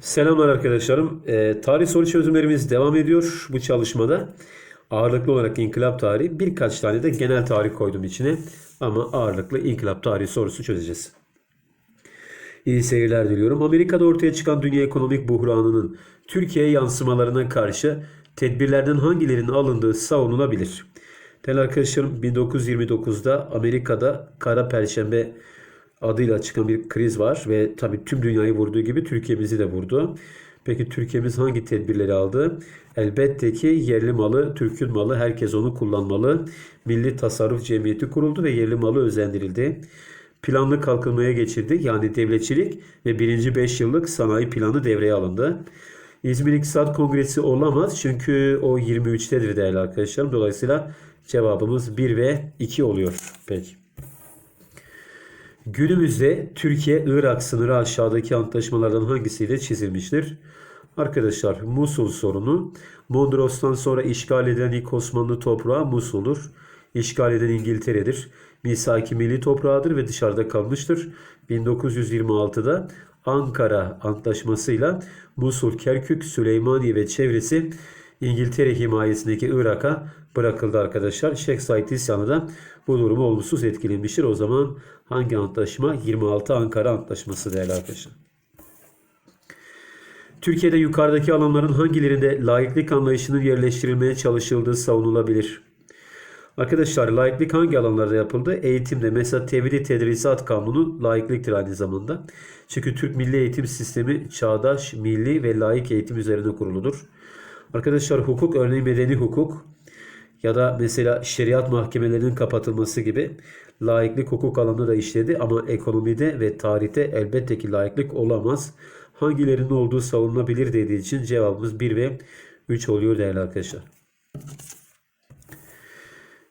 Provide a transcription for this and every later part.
Selamlar arkadaşlarım. Ee, tarih soru çözümlerimiz devam ediyor bu çalışmada. Ağırlıklı olarak inkılap tarihi birkaç tane de genel tarih koydum içine. Ama ağırlıklı inkılap tarihi sorusu çözeceğiz. İyi seyirler diliyorum. Amerika'da ortaya çıkan dünya ekonomik buhranının Türkiye'ye yansımalarına karşı tedbirlerden hangilerinin alındığı savunulabilir? Değerli arkadaşlarım 1929'da Amerika'da Kara Perşembe adıyla çıkan bir kriz var ve tabii tüm dünyayı vurduğu gibi Türkiye'mizi de vurdu. Peki Türkiye'miz hangi tedbirleri aldı? Elbette ki yerli malı, Türk'ün malı, herkes onu kullanmalı. Milli Tasarruf Cemiyeti kuruldu ve yerli malı özendirildi. Planlı kalkınmaya geçildi. Yani devletçilik ve birinci 5 yıllık sanayi planı devreye alındı. İzmir İktisat Kongresi olamaz çünkü o 23'tedir değerli arkadaşlarım. Dolayısıyla cevabımız 1 ve 2 oluyor. Peki. Günümüzde Türkiye-Irak sınırı aşağıdaki antlaşmalardan hangisiyle çizilmiştir? Arkadaşlar Musul sorunu. Mondros'tan sonra işgal edilen ilk Osmanlı toprağı Musul'dur. İşgal eden İngiltere'dir. Misaki milli toprağıdır ve dışarıda kalmıştır. 1926'da Ankara Antlaşması'yla Musul, Kerkük, Süleymaniye ve çevresi İngiltere himayesindeki Irak'a bırakıldı arkadaşlar. Şeyh Said isyanı da bu durumu olumsuz etkilemiştir. O zaman hangi antlaşma? 26 Ankara Antlaşması değerli arkadaşlar. Türkiye'de yukarıdaki alanların hangilerinde laiklik anlayışının yerleştirilmeye çalışıldığı savunulabilir? Arkadaşlar laiklik hangi alanlarda yapıldı? Eğitimde mesela tevhid tedrisat kanunu laikliktir aynı zamanda. Çünkü Türk Milli Eğitim Sistemi çağdaş, milli ve laik eğitim üzerine kuruludur. Arkadaşlar hukuk örneğin medeni hukuk ya da mesela şeriat mahkemelerinin kapatılması gibi laiklik hukuk alanında da işledi ama ekonomide ve tarihte elbette ki laiklik olamaz. Hangilerinin olduğu savunulabilir dediği için cevabımız 1 ve 3 oluyor değerli arkadaşlar.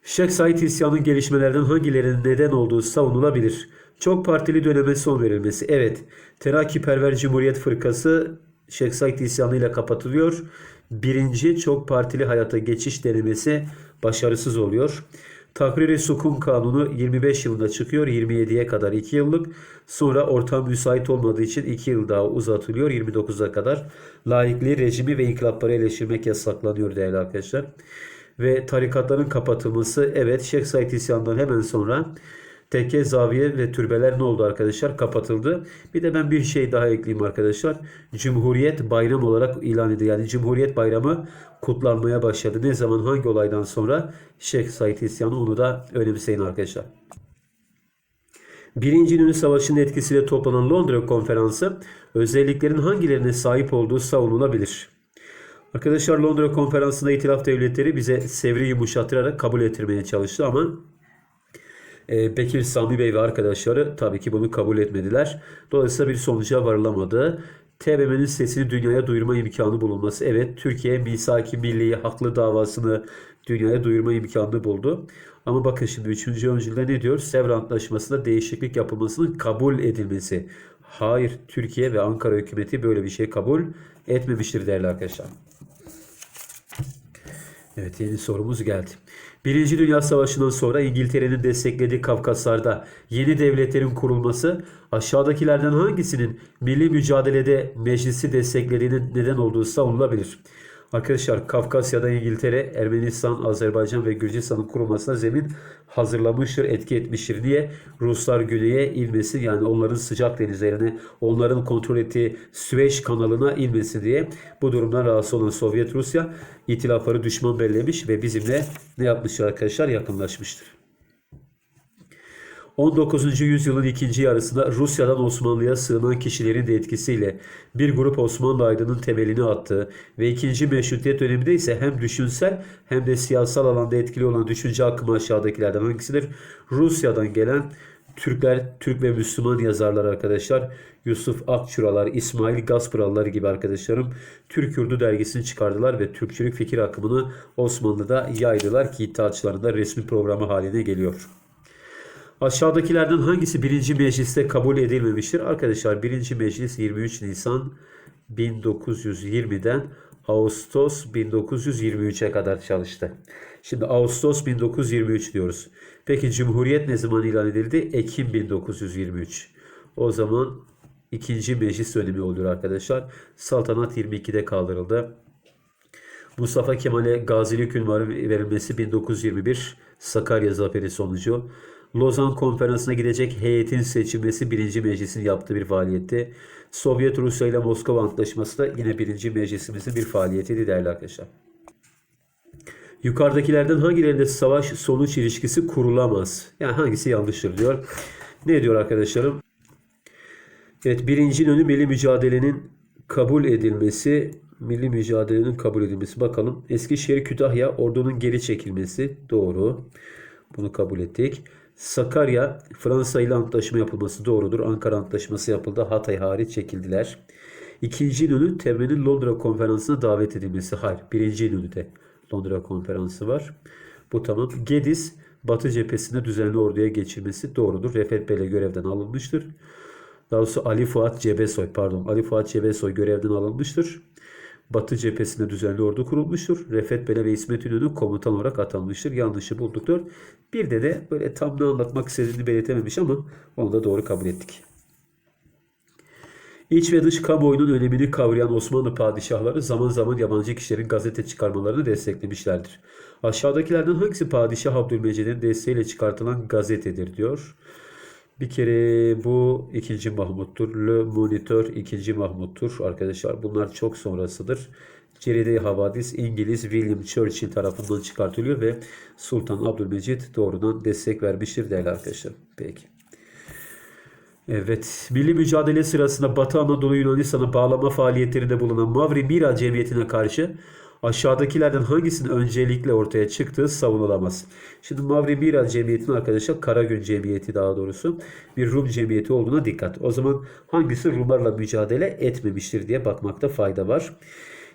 Şeyh Said isyanının gelişmelerden hangilerinin neden olduğu savunulabilir. Çok partili döneme son verilmesi. Evet, Terakkiperver Cumhuriyet Fırkası Şeyh Said isyanıyla kapatılıyor. Birinci çok partili hayata geçiş denemesi başarısız oluyor. Takriri Sukun Kanunu 25 yılında çıkıyor. 27'ye kadar 2 yıllık. Sonra ortam müsait olmadığı için 2 yıl daha uzatılıyor. 29'a kadar. Laikliği, rejimi ve inkılapları eleştirmek yasaklanıyor değerli arkadaşlar. Ve tarikatların kapatılması. Evet Şeyh Said isyanından hemen sonra tekke, zaviye ve türbeler ne oldu arkadaşlar? Kapatıldı. Bir de ben bir şey daha ekleyeyim arkadaşlar. Cumhuriyet bayram olarak ilan edildi. Yani Cumhuriyet bayramı kutlanmaya başladı. Ne zaman hangi olaydan sonra? Şeyh Said isyanı onu da önemseyin arkadaşlar. Birinci Dünya Savaşı'nın etkisiyle toplanan Londra Konferansı özelliklerin hangilerine sahip olduğu savunulabilir. Arkadaşlar Londra Konferansı'nda itilaf devletleri bize sevri yumuşatırarak kabul ettirmeye çalıştı ama Bekir Sami Bey ve arkadaşları tabii ki bunu kabul etmediler. Dolayısıyla bir sonuca varılamadı. TBMM'nin sesini dünyaya duyurma imkanı bulunması. Evet Türkiye misaki milli haklı davasını dünyaya duyurma imkanını buldu. Ama bakın şimdi 3. öncülde ne diyor? Sevr Antlaşması'nda değişiklik yapılmasının kabul edilmesi. Hayır Türkiye ve Ankara hükümeti böyle bir şey kabul etmemiştir değerli arkadaşlar. Evet yeni sorumuz geldi. Birinci Dünya Savaşı'ndan sonra İngiltere'nin desteklediği Kafkaslar'da yeni devletlerin kurulması aşağıdakilerden hangisinin milli mücadelede meclisi desteklediğinin neden olduğu savunulabilir. Arkadaşlar Kafkasya'da İngiltere, Ermenistan, Azerbaycan ve Gürcistan'ın kurulmasına zemin hazırlamıştır, etki etmiştir. Niye? Ruslar güneye inmesin yani onların sıcak denizlerine, onların kontrol ettiği Süveyş kanalına inmesin diye bu durumdan rahatsız olan Sovyet Rusya itilafları düşman bellemiş ve bizimle ne yapmıştır arkadaşlar? Yakınlaşmıştır. 19. yüzyılın ikinci yarısında Rusya'dan Osmanlı'ya sığınan kişilerin de etkisiyle bir grup Osmanlı aydının temelini attığı ve ikinci meşrutiyet döneminde ise hem düşünsel hem de siyasal alanda etkili olan düşünce akımı aşağıdakilerden hangisidir? Rusya'dan gelen Türkler, Türk ve Müslüman yazarlar arkadaşlar. Yusuf Akçuralar, İsmail Gaspıralılar gibi arkadaşlarım Türk Yurdu dergisini çıkardılar ve Türkçülük fikir akımını Osmanlı'da yaydılar ki iddiaçıların da resmi programı haline geliyor. Aşağıdakilerden hangisi birinci mecliste kabul edilmemiştir? Arkadaşlar birinci meclis 23 Nisan 1920'den Ağustos 1923'e kadar çalıştı. Şimdi Ağustos 1923 diyoruz. Peki Cumhuriyet ne zaman ilan edildi? Ekim 1923. O zaman ikinci meclis dönemi oluyor arkadaşlar. Saltanat 22'de kaldırıldı. Mustafa Kemal'e gazilik ünvanı verilmesi 1921 Sakarya Zaferi sonucu. Lozan Konferansı'na gidecek heyetin seçilmesi 1. Meclis'in yaptığı bir faaliyetti. Sovyet Rusya ile Moskova Antlaşması da yine 1. Meclisimizin bir faaliyetiydi değerli arkadaşlar. Yukarıdakilerden hangilerinde savaş sonuç ilişkisi kurulamaz? Yani hangisi yanlıştır diyor. Ne diyor arkadaşlarım? Evet birinci önü milli mücadelenin kabul edilmesi, milli mücadelenin kabul edilmesi. Bakalım Eskişehir Kütahya ordunun geri çekilmesi doğru. Bunu kabul ettik. Sakarya Fransa ile antlaşma yapılması doğrudur. Ankara antlaşması yapıldı. Hatay hariç çekildiler. İkinci İnönü Temel'in Londra konferansına davet edilmesi. Hayır. Birinci İnönü'de Londra konferansı var. Bu tamam. Gediz Batı cephesinde düzenli orduya geçirmesi doğrudur. Refet Bey'le görevden alınmıştır. Daha doğrusu Ali Fuat Cebesoy pardon Ali Fuat Cebesoy görevden alınmıştır. Batı cephesinde düzenli ordu kurulmuştur. Refet Bele ve İsmet İnönü komutan olarak atanmıştır. Yanlışı bulduk diyor. Bir de de böyle tam ne anlatmak istediğini belirtememiş ama onu da doğru kabul ettik. İç ve dış kamuoyunun önemini kavrayan Osmanlı padişahları zaman zaman yabancı kişilerin gazete çıkarmalarını desteklemişlerdir. Aşağıdakilerden hangisi Padişah Abdülmecid'in desteğiyle çıkartılan gazetedir diyor. Bir kere bu 2. Mahmut'tur. Le Moniteur 2. Mahmut'tur arkadaşlar. Bunlar çok sonrasıdır. Ceride Havadis İngiliz William Churchill tarafından çıkartılıyor ve Sultan Abdülmecid doğrudan destek vermiştir değerli arkadaşlar. Peki. Evet, milli mücadele sırasında Batı Anadolu Yunanistan'a bağlama faaliyetlerinde bulunan Mavri Mira Cemiyeti'ne karşı aşağıdakilerden hangisinin öncelikle ortaya çıktığı savunulamaz. Şimdi Mavri Mira Cemiyeti'nin arkadaşlar Karagün Cemiyeti daha doğrusu bir Rum cemiyeti olduğuna dikkat. O zaman hangisi Rumlarla mücadele etmemiştir diye bakmakta fayda var.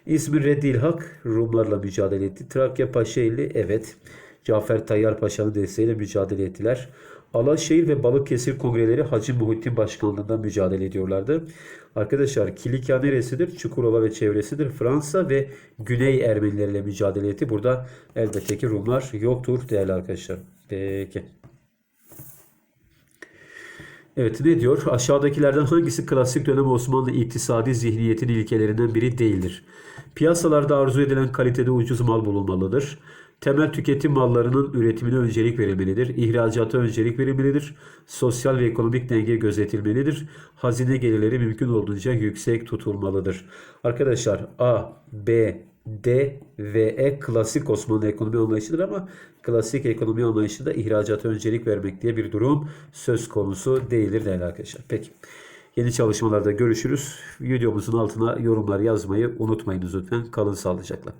İzmir Reddil Hak Rumlarla mücadele etti. Trakya Paşaeli evet. Cafer Tayyar Paşa'nın desteğiyle mücadele ettiler. Alaşehir ve Balıkesir kongreleri Hacı Muhittin başkanlığında mücadele ediyorlardı. Arkadaşlar Kilikya neresidir? Çukurova ve çevresidir. Fransa ve Güney Ermenileriyle mücadele etti. Burada elbette ki Rumlar yoktur değerli arkadaşlar. Peki. Evet ne diyor? Aşağıdakilerden hangisi klasik dönem Osmanlı iktisadi zihniyetinin ilkelerinden biri değildir? Piyasalarda arzu edilen kalitede ucuz mal bulunmalıdır. Temel tüketim mallarının üretimine öncelik verilmelidir. İhracata öncelik verilmelidir. Sosyal ve ekonomik denge gözetilmelidir. Hazine gelirleri mümkün olduğunca yüksek tutulmalıdır. Arkadaşlar A, B, D ve E klasik Osmanlı ekonomi anlayışıdır ama klasik ekonomi anlayışında ihracata öncelik vermek diye bir durum söz konusu değildir değerli arkadaşlar. Peki. Yeni çalışmalarda görüşürüz. Videomuzun altına yorumlar yazmayı unutmayınız lütfen. Kalın sağlıcakla.